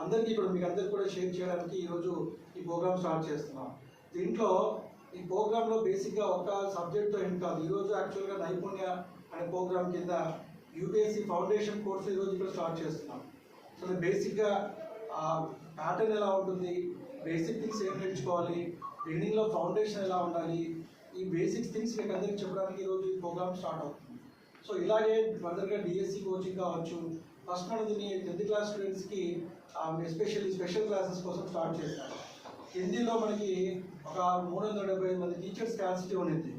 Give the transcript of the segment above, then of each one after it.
అందరికీ ఇప్పుడు మీకు అందరికి కూడా షేర్ చేయడానికి ఈరోజు ఈ ప్రోగ్రామ్ స్టార్ట్ చేస్తున్నాం. దీంట్లో ఈ ప్రోగ్రాంలో బేసిక్గా ఒక సబ్జెక్ట్తో ఏం కాదు. ఈరోజు యాక్చువల్గా నైపుణ్య అనే ప్రోగ్రామ్ కింద యూపీఎస్సీ ఫౌండేషన్ కోర్స్ ఈరోజు ఇక్కడ స్టార్ట్ చేస్తున్నాం. సో బేసిక్గా ఆ ప్యాటర్న్ ఎలా ఉంటుంది? బేసిక్ థింగ్స్ ఏం నేర్చుకోవాలి? ట్రైనింగ్లో ఫౌండేషన్ ఎలా ఉండాలి? ఈ బేసిక్ థింగ్స్ మీకు అందరికీ చెప్పడానికి ఈరోజు ఈ ప్రోగ్రామ్ స్టార్ట్ అవుతుంది. సో ఇలాగే ఫర్దర్గా డిఎస్సి కోచింగ్ కావచ్చు ఫస్ట్ మనం దీన్ని టెన్త్ క్లాస్ స్టూడెంట్స్కి ఎస్పెషల్లీ స్పెషల్ క్లాసెస్ కోసం స్టార్ట్ చేశాను హిందీలో మనకి ఒక మూడు వందల డెబ్బై ఐదు మంది టీచర్స్ క్యాన్సిటీ ఉండింది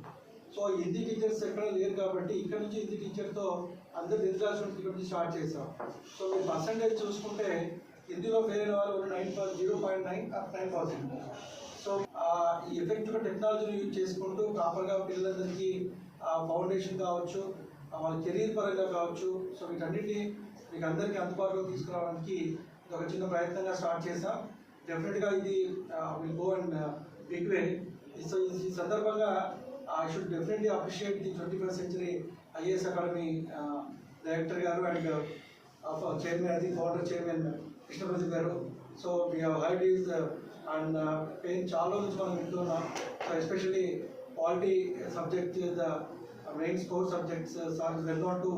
సో హిందీ టీచర్స్ ఎక్కడ లేరు కాబట్టి ఇక్కడ నుంచి హిందీ టీచర్తో అందరు టెన్త్ క్లాస్ స్టూడెంట్స్ ఇక్కడ నుంచి స్టార్ట్ చేశాం. సో మీ పర్సంటేజ్ చూసుకుంటే హిందీలో ఫెయిల్ అయిన వాళ్ళు nine zero point nine nine percent so ఈ ఎఫెక్టివ్ టెక్నాలజీని యూజ్ చేసుకుంటూ ప్రాపర్గా పిల్లలందరికీ ఫౌండేషన్ కావచ్చు వాళ్ళ కెరీర్ పరంగా కావచ్చు. సో వీటన్నిటిని మీకు అందరికీ అందుబాటులో తీసుకురావడానికి ఇది ఒక చిన్న ప్రయత్నంగా స్టార్ట్ చేసాం డెఫినెట్గా ఇది will go and big way so ఈ సందర్భంగా I should definitely appreciate the twenty first century IAS academy director గారు అండ్ చైర్మన్ అది ఫౌండర్ చైర్మన్ కృష్ణప్రదీప్ గారు. So we heard his and pain చాలా నుంచి మనం వింటున్నాం. So especially polity subject the main score subjects sir well not to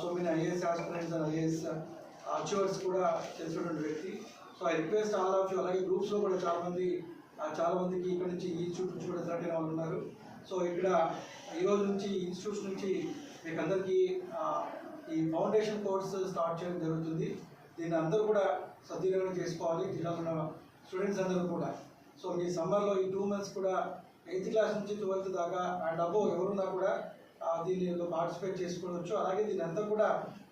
so many IAS aspirants and IAS achievers కూడా తెలిసినటువంటి వ్యక్తి. So I request all of you అలాగే గ్రూప్స్లో కూడా చాలామంది చాలామందికి ఇక్కడ నుంచి ఈ ఇన్స్టిట్యూట్ నుంచి కూడా సెలెక్ట్ అయిన వాళ్ళు ఉన్నారు. సో ఇక్కడ ఈ రోజు నుంచి ఇన్స్టిట్యూట్స్ నుంచి మీకు అందరికీ ఈ ఫౌండేషన్ కోర్స్ స్టార్ట్ చేయడం జరుగుతుంది. దీన్ని అందరూ కూడా సద్వినియోగం చేసుకోవాలి. జిల్లాలో ఉన్న స్టూడెంట్స్ అందరూ కూడా. సో మీ సమ్మర్లో ఈ టూ మంత్స్ కూడా ఎయిత్ క్లాస్ నుంచి ట్వెల్త్ దాకా అండ్ అబో ఎవరున్నా కూడా దీనిలో పార్టిసిపేట్ చేసుకోవచ్చు. అలాగే దీని అంతా కూడా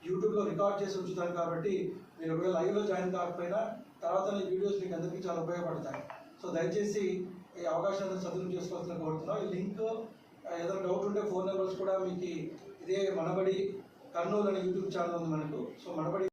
యూట్యూబ్లో రికార్డ్ చేసి ఉంచుతాను కాబట్టి మీరు ఒకవేళ లైవ్లో జాయిన్ కాకపోయినా తర్వాత ఈ వీడియోస్ మీకు అందరికీ చాలా ఉపయోగపడతాయి. సో దయచేసి ఈ అవకాశాన్ని సద్వినియోగం చేసుకోవాల్సిన కోరుతున్నాం. ఈ లింక్ ఏదైనా డౌట్ ఉంటే ఫోన్ నెంబర్స్ కూడా మీకు ఇదే మనబడి కర్నూలు అనే యూట్యూబ్ ఛానల్ ఉంది మనకు. సో మనబడి